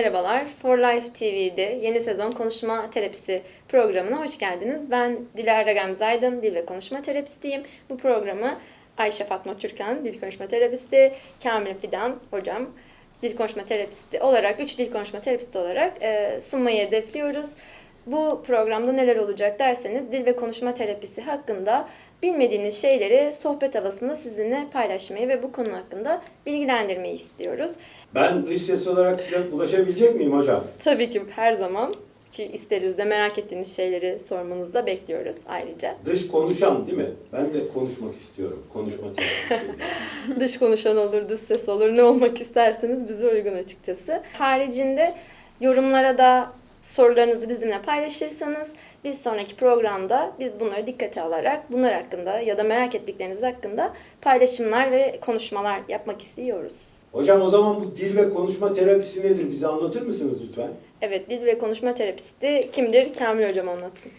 Merhabalar, For Life TV'de yeni sezon konuşma terapisi programına hoş geldiniz. Ben Dilara Gamze Aydın, dil ve konuşma terapistiyim. Bu programı Ayşe Fatma Türkan, dil konuşma terapisti, Kamil Fidan hocam, dil konuşma terapisti olarak, üç dil konuşma terapisti olarak e, sunmayı hedefliyoruz. Bu programda neler olacak derseniz dil ve konuşma terapisi hakkında bilmediğiniz şeyleri sohbet havasında sizinle paylaşmayı ve bu konu hakkında bilgilendirmeyi istiyoruz. Ben dış ses olarak size ulaşabilecek miyim hocam? Tabii ki her zaman ki isteriz de merak ettiğiniz şeyleri sormanızı da bekliyoruz ayrıca. Dış konuşan değil mi? Ben de konuşmak istiyorum. Konuşma terapisi. Dış konuşan olur, dış ses olur, ne olmak isterseniz bize uygun açıkçası. Haricinde yorumlara da sorularınızı bizimle paylaşırsanız biz sonraki programda biz bunları dikkate alarak bunlar hakkında ya da merak ettikleriniz hakkında paylaşımlar ve konuşmalar yapmak istiyoruz. hocam o zaman bu dil ve konuşma terapisi nedir? Bize anlatır mısınız lütfen? Evet, dil ve konuşma terapisti kimdir? Kamil Hocam anlatsın.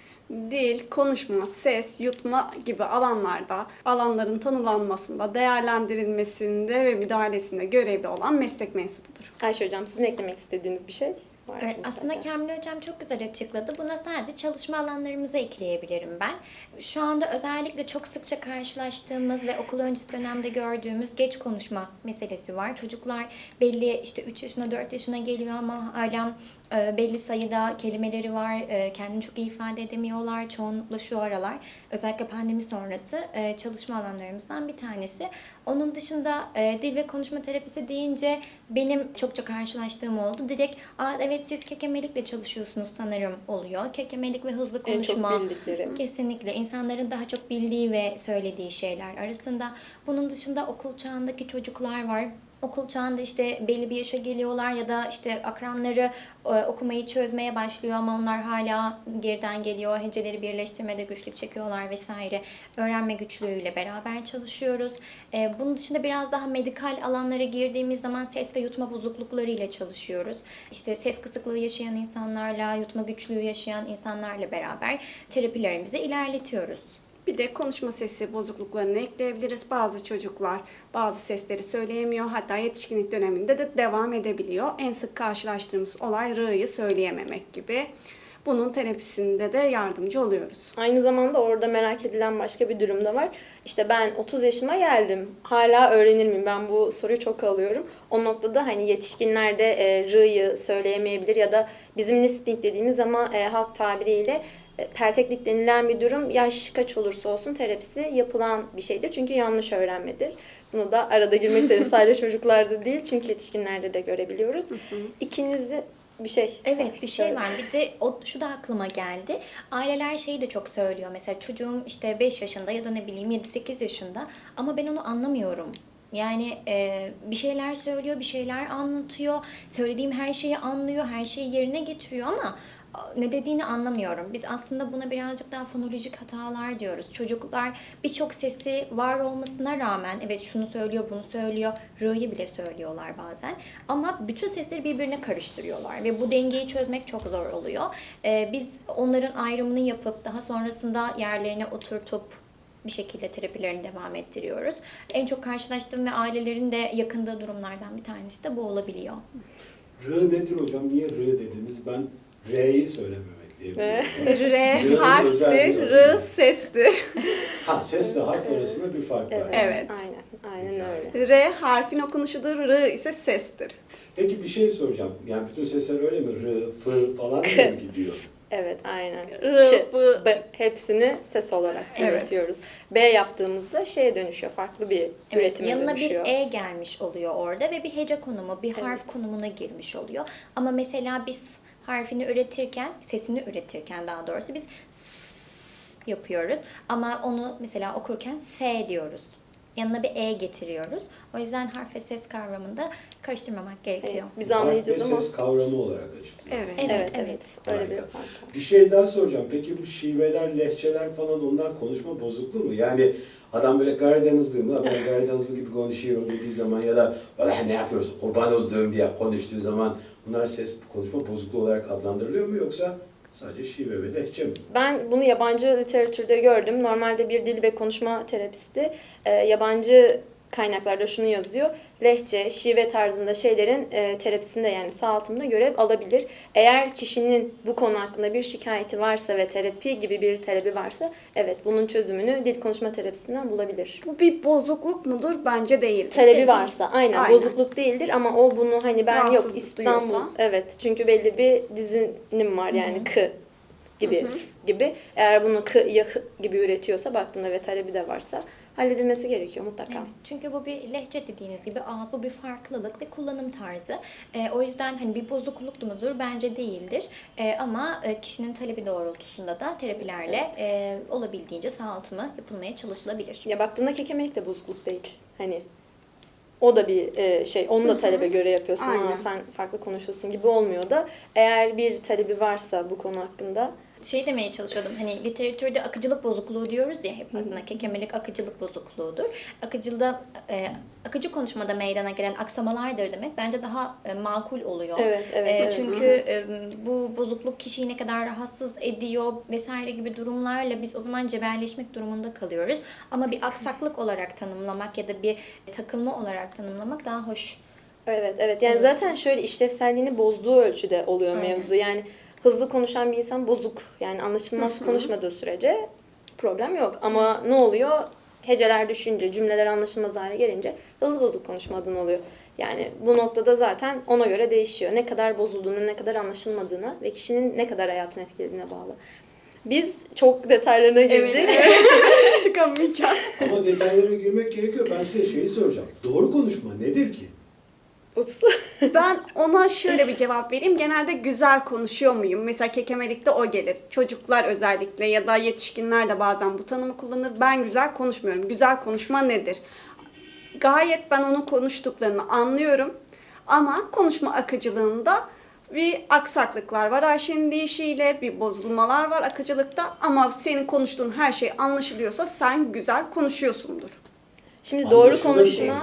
Dil, konuşma, ses, yutma gibi alanlarda alanların tanılanmasında, değerlendirilmesinde ve müdahalesinde görevli olan meslek mensubudur. Ayşe Hocam sizin eklemek istediğiniz bir şey var? Evet, aslında? Kamil Hocam çok güzel açıkladı. Buna sadece çalışma alanlarımıza ekleyebilirim ben. Şu anda özellikle çok sıkça karşılaştığımız ve okul öncesi dönemde gördüğümüz geç konuşma meselesi var. Çocuklar belli işte 3 yaşına 4 yaşına geliyor ama hala e, belli sayıda kelimeleri var. E, kendini çok iyi ifade edemiyorlar. Çoğunlukla şu aralar özellikle pandemi sonrası e, çalışma alanlarımızdan bir tanesi. Onun dışında dil ve konuşma terapisi deyince benim çokça karşılaştığım oldu. Direkt Aa, evet siz kekemelikle çalışıyorsunuz sanırım oluyor. Kekemelik ve hızlı En çok konuşma. bildiklerim. Kesinlikle insanların daha çok bildiği ve söylediği şeyler arasında. Bunun dışında okul çağındaki çocuklar var. Okul çağında işte belli bir yaşa geliyorlar ya da işte akranları e, okumayı çözmeye başlıyor ama onlar hala geriden geliyor. Heceleri birleştirmede güçlük çekiyorlar vesaire. Öğrenme güçlüğüyle beraber çalışıyoruz. E, bunun dışında biraz daha medikal alanlara girdiğimiz zaman ses ve yutma bozuklukları ile çalışıyoruz. İşte ses kısıklığı yaşayan insanlarla, yutma güçlüğü yaşayan insanlarla beraber terapilerimizi ilerletiyoruz. Bir de konuşma sesi bozukluklarını ekleyebiliriz. Bazı çocuklar bazı sesleri söyleyemiyor. Hatta yetişkinlik döneminde de devam edebiliyor. En sık karşılaştığımız olay r'yı söyleyememek gibi. Bunun terapisinde de yardımcı oluyoruz. Aynı zamanda orada merak edilen başka bir durum da var. İşte ben 30 yaşıma geldim. Hala öğrenir miyim? Ben bu soruyu çok alıyorum. O noktada hani yetişkinlerde e, r'yı söyleyemeyebilir ya da bizim lisping dediğimiz ama e, halk tabiriyle pelteklik denilen bir durum yaş kaç olursa olsun terapisi yapılan bir şeydir. Çünkü yanlış öğrenmedir. Bunu da arada girmek istedim. Sadece çocuklarda değil çünkü yetişkinlerde de görebiliyoruz. İkinizi bir şey. Evet bir şey var. Bir de o, şu da aklıma geldi. Aileler şeyi de çok söylüyor. Mesela çocuğum işte 5 yaşında ya da ne bileyim 7-8 yaşında ama ben onu anlamıyorum. Yani e, bir şeyler söylüyor, bir şeyler anlatıyor. Söylediğim her şeyi anlıyor, her şeyi yerine getiriyor ama ne dediğini anlamıyorum. Biz aslında buna birazcık daha fonolojik hatalar diyoruz. Çocuklar birçok sesi var olmasına rağmen evet şunu söylüyor, bunu söylüyor, r'yı bile söylüyorlar bazen. Ama bütün sesleri birbirine karıştırıyorlar ve bu dengeyi çözmek çok zor oluyor. Ee, biz onların ayrımını yapıp daha sonrasında yerlerine oturtup bir şekilde terapilerini devam ettiriyoruz. En çok karşılaştığım ve ailelerin de yakında durumlardan bir tanesi de bu olabiliyor. R nedir hocam? Niye R dediniz? Ben R'yi söylememek diye. R R'nin harftir, R sestir. Ha sesle harf arasında bir fark var. Evet. Aynen. Aynen öyle. R harfin okunuşudur, R ise sestir. Peki bir şey soracağım. Yani bütün sesler öyle mi? R, F falan mi gidiyor? Evet aynen. R, Ç, B. B hepsini ses olarak Evet. üretiyoruz. B yaptığımızda şeye dönüşüyor. Farklı bir Evet, üretime yanına dönüşüyor. bir E gelmiş oluyor orada ve bir hece konumu, bir Evet. harf konumuna girmiş oluyor. Ama mesela biz harfini üretirken, sesini üretirken daha doğrusu biz s yapıyoruz. Ama onu mesela okurken S diyoruz. Yanına bir E getiriyoruz. O yüzden harf ve ses kavramında karıştırmamak Evet, gerekiyor. biz Harf ve anlayacağız ama. ses kavramı olarak açıklıyor. Evet. Evet, Evet, evet. evet. Öyle bir Harika. fark var. Bir şey daha soracağım. Peki bu şiveler, lehçeler falan onlar konuşma bozukluğu mu? Yani adam böyle Karadenizliyim lan ben Karadenizli gibi konuşuyorum dediği zaman ya da "Valla ne yapıyorsun kurban olduğum diye konuştuğu zaman bunlar ses konuşma bozukluğu olarak adlandırılıyor mu yoksa sadece şive ve lehçe mi? Ben bunu yabancı literatürde gördüm. Normalde bir dil ve konuşma terapisti e, yabancı kaynaklarda şunu yazıyor. Lehçe, şive tarzında şeylerin e, terapisinde yani sağaltımda görev alabilir. Eğer kişinin bu konu hakkında bir şikayeti varsa ve terapi gibi bir talebi varsa evet bunun çözümünü dil konuşma terapisinden bulabilir. Bu bir bozukluk mudur? Bence değil. Talebi varsa aynen, Aynen. bozukluk değildir ama o bunu hani ben yok İstanbul duyuyorsa. evet çünkü belli bir dizinim var yani k gibi f gibi eğer bunu k ya gibi üretiyorsa baktığında ve talebi de varsa halledilmesi gerekiyor mutlaka. Evet, çünkü bu bir lehçe dediğiniz gibi ağız bu bir farklılık ve kullanım tarzı. Ee, o yüzden hani bir bozukluk mudur bence değildir. Ee, ama e, kişinin talebi doğrultusunda da terapilerle e, olabildiğince sağaltımı yapılmaya çalışılabilir. Ya baktığında kekemelik de bozukluk değil. Hani o da bir e, şey, onu da talebe göre yapıyorsun ama Aynen. sen farklı konuşuyorsun gibi olmuyor da eğer bir talebi varsa bu konu hakkında Şey demeye çalışıyordum hani literatürde akıcılık bozukluğu diyoruz ya hep aslında kekemelik akıcılık bozukluğudur. Akıcılıkta e, akıcı konuşmada meydana gelen aksamalardır demek bence daha e, makul oluyor. Evet, evet, E, evet. Çünkü e, bu bozukluk kişiyi ne kadar rahatsız ediyor vesaire gibi durumlarla biz o zaman cebelleşmek durumunda kalıyoruz. Ama bir aksaklık olarak tanımlamak ya da bir takılma olarak tanımlamak daha hoş. Evet evet yani zaten şöyle işlevselliğini bozduğu ölçüde oluyor Aynen. mevzu. Yani hızlı konuşan bir insan bozuk. Yani anlaşılmaz konuşmadığı sürece problem yok. Ama ne oluyor? Heceler düşünce, cümleler anlaşılmaz hale gelince hızlı bozuk konuşmadığın oluyor. Yani bu noktada zaten ona göre değişiyor. Ne kadar bozulduğunu, ne kadar anlaşılmadığına ve kişinin ne kadar hayatını etkilediğine bağlı. Biz çok detaylarına girdik. Çıkamayacağız. Ama detaylara girmek gerekiyor. Ben size şeyi soracağım. Doğru konuşma nedir ki? Ups. Ben ona şöyle bir cevap vereyim. Genelde güzel konuşuyor muyum? Mesela kekemelikte o gelir. Çocuklar özellikle ya da yetişkinler de bazen bu tanımı kullanır. Ben güzel konuşmuyorum. Güzel konuşma nedir? Gayet ben onun konuştuklarını anlıyorum. Ama konuşma akıcılığında bir aksaklıklar var Ayşe'nin deyişiyle, bir bozulmalar var akıcılıkta. Ama senin konuştuğun her şey anlaşılıyorsa sen güzel konuşuyorsundur. Şimdi doğru konuşma.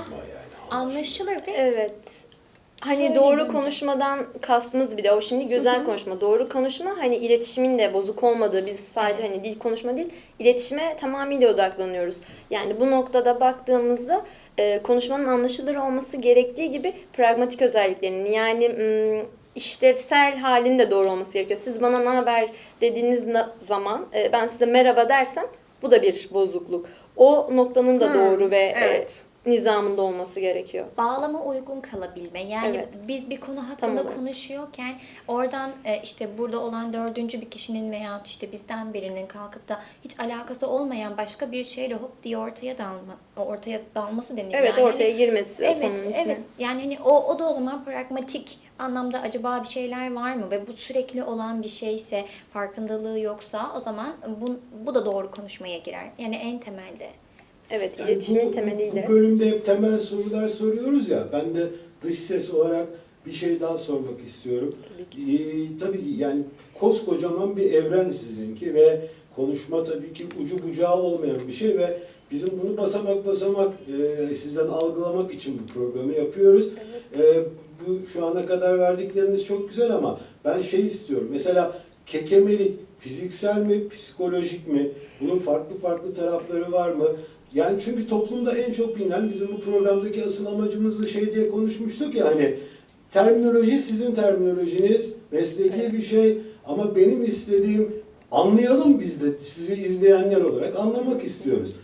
Anlaşılır ve Evet. Hani Söyleyeyim doğru önce. konuşmadan kastımız bir de o şimdi güzel konuşma. Doğru konuşma hani iletişimin de bozuk olmadığı biz sadece hani dil konuşma değil iletişime tamamıyla odaklanıyoruz. Yani bu noktada baktığımızda e, konuşmanın anlaşılır olması gerektiği gibi pragmatik özelliklerinin yani işlevsel halinin de doğru olması gerekiyor. Siz bana ne haber dediğiniz zaman e, ben size merhaba dersem bu da bir bozukluk. O noktanın da Hmm, doğru ve e, evet. Nizamında olması gerekiyor. bağlama uygun kalabilme. Yani Evet. biz bir konu hakkında olarak. konuşuyorken oradan e, işte burada olan dördüncü bir kişinin veya işte bizden birinin kalkıp da hiç alakası olmayan başka bir şeyle hop diye ortaya dalma ortaya dalması denir. Evet yani. ortaya girmesi Evet, konunun içine. evet. Yani hani o, o da o zaman pragmatik anlamda acaba bir şeyler var mı ve bu sürekli olan bir şeyse, farkındalığı yoksa o zaman bu, bu da doğru konuşmaya girer. Yani en temelde. Evet, Yani iletişimin bu, temeliyle. Bu bölümde hep temel sorular soruyoruz ya. Ben de dış ses olarak bir şey daha sormak istiyorum. Tabii ki. Ee, tabii ki yani koskocaman bir evren sizinki ve konuşma tabii ki ucu bucağı olmayan bir şey ve bizim bunu basamak basamak e, sizden algılamak için bu programı yapıyoruz. E, bu şu ana kadar verdikleriniz çok güzel ama ben şey istiyorum. Mesela kekemelik fiziksel mi, psikolojik mi? Bunun farklı farklı tarafları var mı? Yani çünkü toplumda en çok bilinen bizim bu programdaki asıl amacımızı şey diye konuşmuştuk ya hani terminoloji sizin terminolojiniz, mesleki Evet. bir şey ama benim istediğim anlayalım biz de sizi izleyenler olarak anlamak istiyoruz.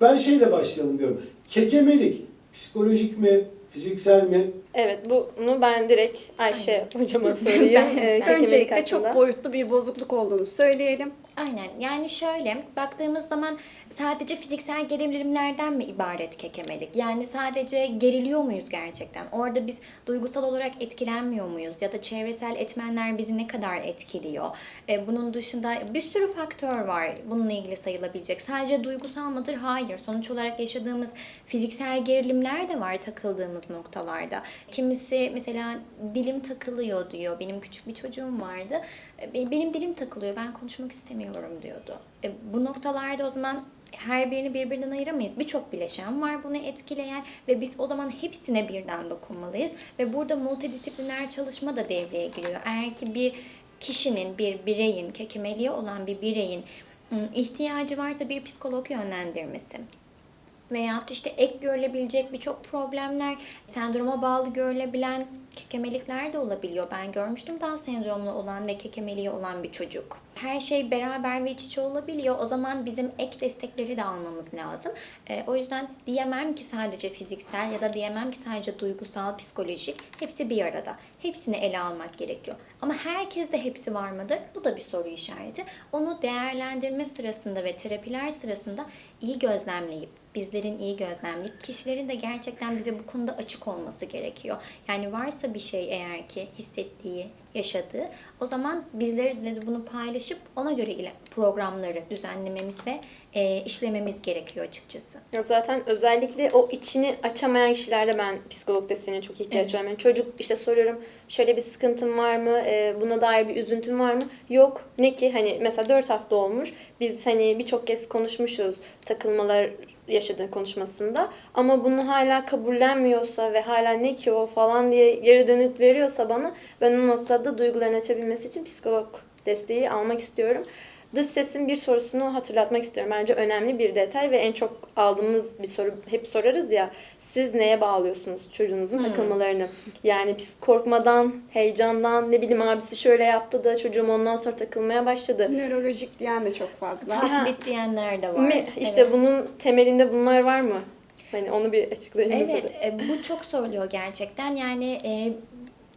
Ben şeyle başlayalım diyorum. Kekemelik psikolojik mi, fiziksel mi? Evet bunu ben direkt Ayşe hocama sorayım. Ben- Ee, Öncelikle hakkında. çok boyutlu bir bozukluk olduğunu söyleyelim. Aynen. Yani şöyle baktığımız zaman sadece fiziksel gerilimlerden mi ibaret kekemelik? Yani sadece geriliyor muyuz gerçekten? Orada biz duygusal olarak etkilenmiyor muyuz? Ya da çevresel etmenler bizi ne kadar etkiliyor? E, bunun dışında bir sürü faktör var bununla ilgili sayılabilecek. Sadece duygusal mıdır? Hayır. Sonuç olarak yaşadığımız fiziksel gerilimler de var takıldığımız noktalarda. Kimisi mesela dilim takılıyor diyor. Benim küçük bir çocuğum vardı. Benim dilim takılıyor. Ben konuşmak istemiyorum diyordu. E, bu noktalarda o zaman her birini birbirinden ayıramayız. Birçok bileşen var bunu etkileyen ve biz o zaman hepsine birden dokunmalıyız. Ve burada multidisipliner çalışma da devreye giriyor. Eğer ki bir kişinin, bir bireyin, kekemeliği olan bir bireyin ihtiyacı varsa bir psikolog yönlendirmesi Veyahut işte ek görülebilecek birçok problemler, sendroma bağlı görülebilen kekemelikler de olabiliyor. Ben görmüştüm Down sendromlu olan ve kekemeliği olan bir çocuk. Her şey beraber ve iç içe olabiliyor. O zaman bizim ek destekleri de almamız lazım. Ee, o yüzden diyemem ki sadece fiziksel ya da diyemem ki sadece duygusal, psikolojik. Hepsi bir arada. Hepsini ele almak gerekiyor. Ama herkeste hepsi var mıdır? Bu da bir soru işareti. Onu değerlendirme sırasında ve terapiler sırasında iyi gözlemleyip, bizlerin iyi gözlemleyip, kişilerin de gerçekten bize bu konuda açık olması gerekiyor. Yani varsa bir şey eğer ki hissettiği, yaşadığı, o zaman bizlerle de bunu paylaşıp ona göre programları düzenlememiz ve e, işlememiz gerekiyor açıkçası. Ya zaten özellikle o içini açamayan kişilerde ben psikolog desteğine çok ihtiyaç Evet. duyuyorum. Yani çocuk işte soruyorum şöyle bir sıkıntın var mı? Ee, buna dair bir üzüntün var mı? Yok. Ne ki hani mesela 4 hafta olmuş. Biz hani birçok kez konuşmuşuz takılmalar yaşadığın konuşmasında ama bunu hala kabullenmiyorsa ve hala ne ki o falan diye geri dönüt veriyorsa bana ben o noktada duygularını açabilmesi için psikolog desteği almak istiyorum. Dış sesin bir sorusunu hatırlatmak istiyorum. Bence önemli bir detay ve en çok aldığımız bir soru hep sorarız ya. Siz neye bağlıyorsunuz çocuğunuzun takılmalarını? Yani biz korkmadan, heyecandan, ne bileyim abisi şöyle yaptı da çocuğum ondan sonra takılmaya başladı. Nörolojik diyen de çok fazla. Taklit diyenler de var. Mi? İşte Evet. bunun temelinde bunlar var mı? Hani onu bir açıklayın. Evet, e, bu çok soruluyor gerçekten. Yani e,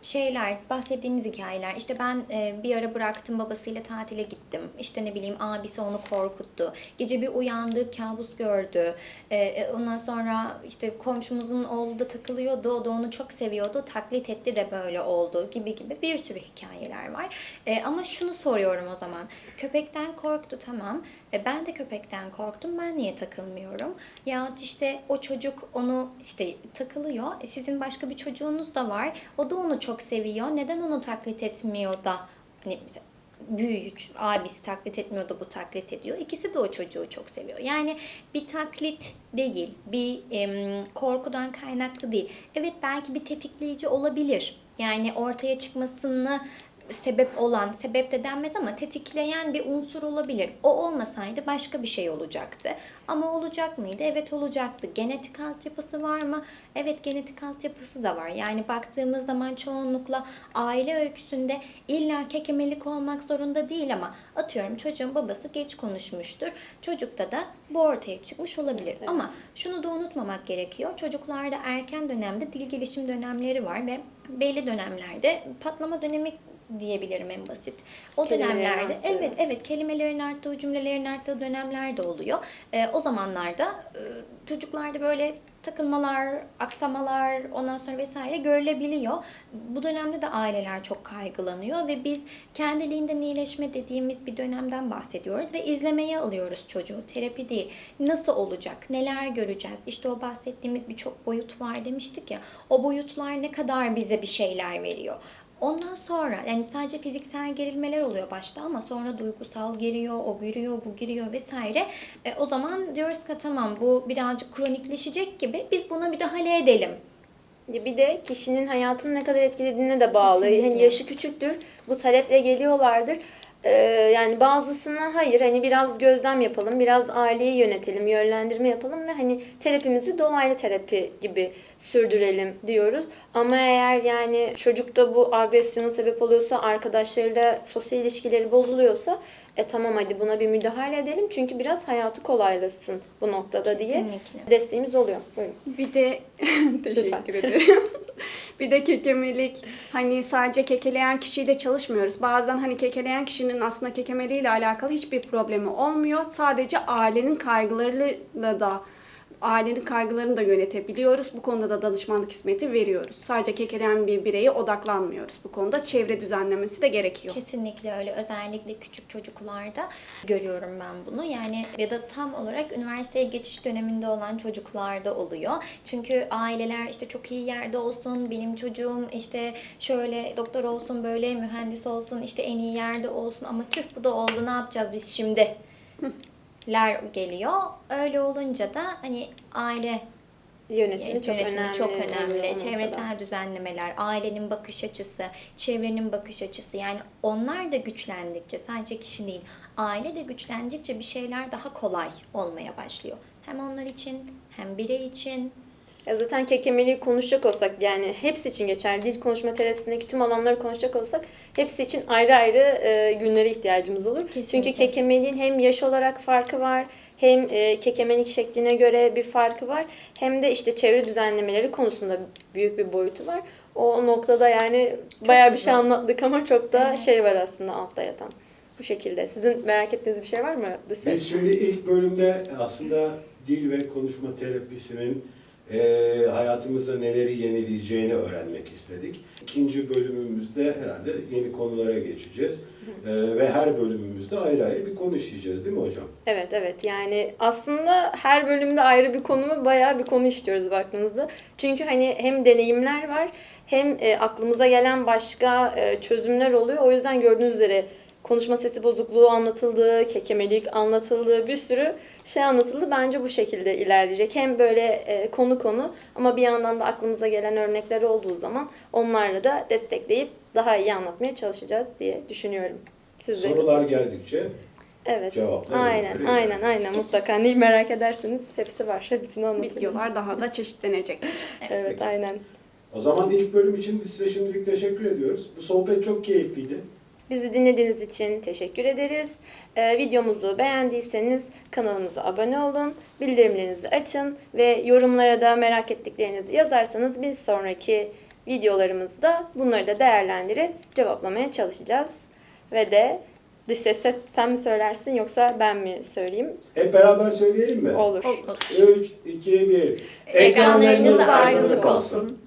şeyler, bahsettiğiniz hikayeler. İşte ben e, bir ara bıraktım babasıyla tatile gittim. İşte ne bileyim abisi onu korkuttu. Gece bir uyandı, kabus gördü. E, e, ondan sonra işte komşumuzun oğlu da takılıyordu. O da onu çok seviyordu. Taklit etti de böyle oldu gibi gibi bir sürü hikayeler var. E, ama şunu soruyorum o zaman. Köpekten korktu tamam. E, ben de köpekten korktum. Ben niye takılmıyorum? Yahut işte o çocuk onu işte takılıyor. E, sizin başka bir çocuğunuz da var. O da onu çok seviyor. Neden onu taklit etmiyor da hani büyüğü abisi taklit etmiyor da bu taklit ediyor. İkisi de o çocuğu çok seviyor. Yani bir taklit değil, bir em, korkudan kaynaklı değil. Evet belki bir tetikleyici olabilir. Yani ortaya çıkmasını sebep olan, sebep de denmez ama tetikleyen bir unsur olabilir. O olmasaydı başka bir şey olacaktı. Ama olacak mıydı? Evet olacaktı. Genetik altyapısı var mı? Evet genetik altyapısı da var. Yani baktığımız zaman çoğunlukla aile öyküsünde illa kekemelik olmak zorunda değil ama atıyorum çocuğun babası geç konuşmuştur. Çocukta da bu ortaya çıkmış olabilir. Evet. Ama şunu da unutmamak gerekiyor. Çocuklarda erken dönemde dil gelişim dönemleri var ve belli dönemlerde patlama dönemi diyebilirim en basit. O Kelimelerin dönemlerde arttığı. evet evet kelimelerin arttığı, cümlelerin arttığı dönemler de oluyor. Ee, o zamanlarda e, çocuklarda böyle takılmalar, aksamalar ondan sonra vesaire görülebiliyor. Bu dönemde de aileler çok kaygılanıyor ve biz kendiliğinden iyileşme dediğimiz bir dönemden bahsediyoruz ve izlemeye alıyoruz çocuğu. Terapi değil. Nasıl olacak? Neler göreceğiz? İşte o bahsettiğimiz birçok boyut var demiştik ya. O boyutlar ne kadar bize bir şeyler veriyor? Ondan sonra yani sadece fiziksel gerilmeler oluyor başta ama sonra duygusal giriyor, o giriyor, bu giriyor vesaire. E, o zaman diyoruz ki tamam bu birazcık kronikleşecek gibi biz buna müdahale edelim. Bir de kişinin hayatını ne kadar etkilediğine de bağlı. Kesinlikle. Hani yaşı küçüktür, bu taleple geliyorlardır. Ee, yani bazısına hayır hani biraz gözlem yapalım, biraz aileyi yönetelim, yönlendirme yapalım ve hani terapimizi dolaylı terapi gibi sürdürelim diyoruz. Ama eğer yani çocukta bu agresyona sebep oluyorsa, arkadaşlarıyla sosyal ilişkileri bozuluyorsa e tamam hadi buna bir müdahale edelim çünkü biraz hayatı kolaylasın bu noktada diye Kesinlikle. desteğimiz oluyor. Buyurun. Bir de teşekkür ederim. bir de kekemelik hani sadece kekeleyen kişiyle çalışmıyoruz. Bazen hani kekeleyen kişinin aslında kekemeliğiyle alakalı hiçbir problemi olmuyor. Sadece ailenin kaygılarıyla da ailenin kaygılarını da yönetebiliyoruz. Bu konuda da danışmanlık hizmeti veriyoruz. Sadece kekeleyen bir bireye odaklanmıyoruz. Bu konuda çevre düzenlemesi de gerekiyor. Kesinlikle öyle. Özellikle küçük çocuklarda görüyorum ben bunu. Yani ya da tam olarak üniversiteye geçiş döneminde olan çocuklarda oluyor. Çünkü aileler işte çok iyi yerde olsun, benim çocuğum işte şöyle doktor olsun, böyle mühendis olsun, işte en iyi yerde olsun ama tüh bu da oldu ne yapacağız biz şimdi? Ler geliyor. Öyle olunca da hani aile Yönetimi çok yönetimi önemli. çok oluyor o önemli. Çevresel düzenlemeler, ailenin bakış açısı, çevrenin bakış açısı. Yani onlar da güçlendikçe sadece kişi değil, aile de güçlendikçe bir şeyler daha kolay olmaya başlıyor. Hem onlar için hem birey için. Ya zaten kekemeliği konuşacak olsak yani hepsi için geçer. Dil konuşma terapisindeki tüm alanları konuşacak olsak hepsi için ayrı ayrı e, günlere ihtiyacımız olur. Kesinlikle. Çünkü kekemeliğin hem yaş olarak farkı var, hem e, kekemelik şekline göre bir farkı var, hem de işte çevre düzenlemeleri konusunda büyük bir boyutu var. O noktada yani bayağı bir şey güzel. anlattık ama çok da Evet. şey var aslında altta yatan. Bu şekilde. Sizin merak ettiğiniz bir şey var mı? Biz şimdi ilk bölümde aslında dil ve konuşma terapisinin eee hayatımızda neleri yenileyeceğini öğrenmek istedik. İkinci bölümümüzde herhalde yeni konulara geçeceğiz. Eee, ve her bölümümüzde ayrı ayrı bir konu işleyeceğiz değil mi hocam? Evet evet yani aslında her bölümde ayrı bir konu mu bayağı bir konu işliyoruz baktığınızda. Çünkü hani hem deneyimler var hem e, aklımıza gelen başka e, çözümler oluyor. O yüzden gördüğünüz üzere konuşma sesi bozukluğu anlatıldı, kekemelik anlatıldı, bir sürü şey anlatıldı. Bence bu şekilde ilerleyecek. Hem böyle e, konu konu ama bir yandan da aklımıza gelen örnekler olduğu zaman onlarla da destekleyip daha iyi anlatmaya çalışacağız diye düşünüyorum. Siz de- Sorular geldikçe Evet. Cevaplar aynen, öyle. aynen, aynen. Mutlaka neyi merak ederseniz hepsi var. Hepsini anlatırız. Videolar daha da çeşitlenecektir. Evet, aynen. o zaman ilk bölüm için biz size şimdilik teşekkür ediyoruz. Bu sohbet çok keyifliydi. Bizi dinlediğiniz için teşekkür ederiz. Ee, videomuzu beğendiyseniz kanalımıza abone olun, bildirimlerinizi açın ve yorumlara da merak ettiklerinizi yazarsanız bir sonraki videolarımızda bunları da değerlendirip cevaplamaya çalışacağız. Ve de dış ses ses sen mi söylersin yoksa ben mi söyleyeyim? Hep beraber söyleyelim mi? Olur. 3, 2, 1. Ekranlarınız aydınlık olsun.